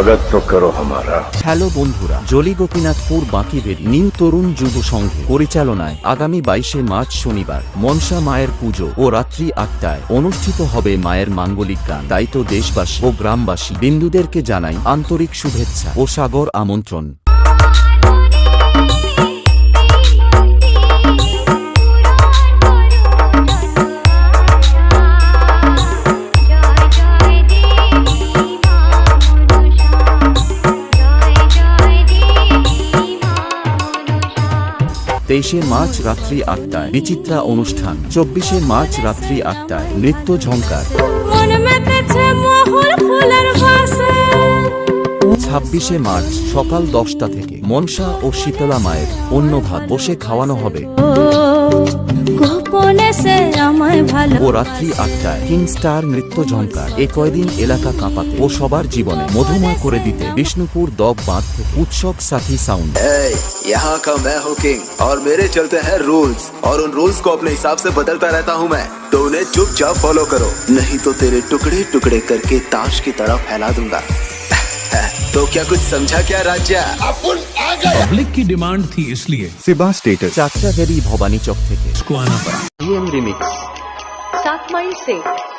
स्वागत तो करो हमारा হ্যালো বন্ধুরা জলি গোপীনাথপুর বাঁকিবেরি নিউ তরুণ যুব সংঘে পরিচালনায় আগামী বাইশে মার্চ শনিবার মনসা মায়ের পুজো ও রাত্রি আটটায় অনুষ্ঠিত হবে মায়ের মাঙ্গলিক গান তাই তো দেশবাসী ও গ্রামবাসী বিন্দুদেরকে জানাই আন্তরিক শুভেচ্ছা ও সাগর আমন্ত্রণ তেইশে মার্চ রাত্রি আটটায় বিচিত্রা অনুষ্ঠান। চব্বিশে মার্চ রাত্রি আটটায় নৃত্য ঝঙ্কার ছাব্বিশে মার্চ সকাল দশটা থেকে মনসা ও শীতলা মায়ের অন্য ভাত বসে খাওয়ানো হবে। ও রাত্রি আটটায় কিং স্টার নৃত্য ঝঙ্কার এ কয়দিন এলাকা কাঁপাতে ও সবার জীবনে মধুময় করে দিতে বিষ্ণুপুর দব বাঁধ থেকে উৎসব সাথী সাউন্ড Hey, यहाँ का मैं हूँ किंग और मेरे चलते हैं रूल्स और उन रूल्स को अपने हिसाब से बदलता रहता हूँ मैं तो उन्हें चुपचाप फॉलो करो नहीं तो तेरे टुकड़े टुकड़े करके ताश की तरह फैला दूंगा तो क्या कुछ समझा क्या राज्य पब्लिक की डिमांड थी इसलिए চারটা ভেরি ভবানী চক থেকে इसको आना पड़ा রিমিক্স सात माइल से।